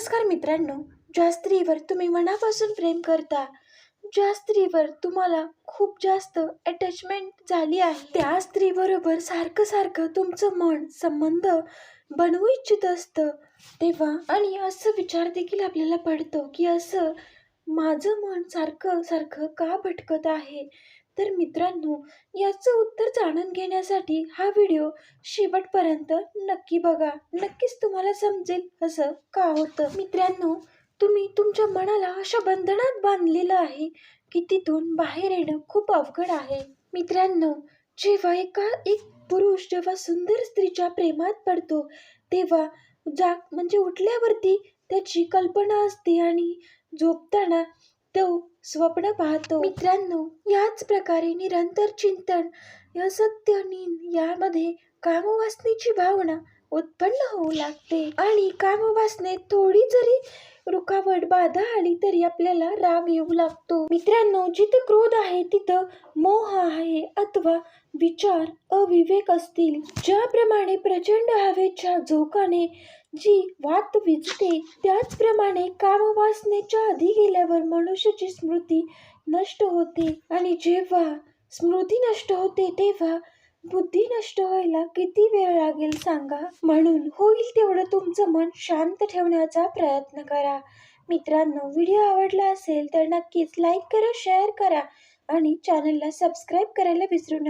नमस्कार मित्रांनो ज्या स्त्रीवर तुम्ही मनापासून प्रेम करता ज्या स्त्रीवर तुम्हाला खूप जास्त अटॅचमेंट झाली आहे त्या स्त्रीबरोबर सारखं सारखं तुमचं मन संबंध बनवू इच्छित असतं. तेव्हा आणि असं विचार देखील आपल्याला पडतो की असं माझं मन सारखं सारखं का भटकत आहे? तर मित्रांनो याचं उत्तर जाणून घेण्यासाठी हा व्हिडिओ शेवटपर्यंत नक्की बघा. नक्कीच तुम्हाला समजेल असं का होतं. मित्रांनो तुम्ही तुमच्या मनाला अशा बंधनात बांधलेलं आहे की तिथून बाहेर येणं खूप अवघड आहे. मित्रांनो जेव्हा एका एक पुरुष जेव्हा सुंदर स्त्रीच्या प्रेमात पडतो तेव्हा जा म्हणजे उठल्यावरती त्याची कल्पना असते आणि झोपताना तो स्वप्न पाहतो. मित्रांनो याच प्रकारे निरंतर चिंतन असत्य नींद यामध्ये कामवासनेची भावना उत्पन्न होऊ लागते. आणि कामवासनेत थोडी जरी रुकावट बाधा आली तरी आपल्याला राग येऊ लागतो. मित्रांनो जिथं क्रोध आहे तिथं मोह आहे अथवा विचार अविवेक असतील. ज्याप्रमाणे प्रचंड हवेच्या झोकाने जी वात विजते त्याचप्रमाणे कामवासनेच्या आधी गेल्यावर मनुष्याची स्मृती नष्ट होते. आणि जेव्हा स्मृती नष्ट होते तेव्हा बुद्धी नष्ट व्हायला किती वेळ लागेल सांगा? म्हणून होईल तेवढं तुमचं मन शांत ठेवण्याचा प्रयत्न करा. मित्रांनो व्हिडिओ आवडला असेल तर नक्कीच लाईक करा शेअर करा आणि चॅनलला सबस्क्राईब करायला विसरू नका.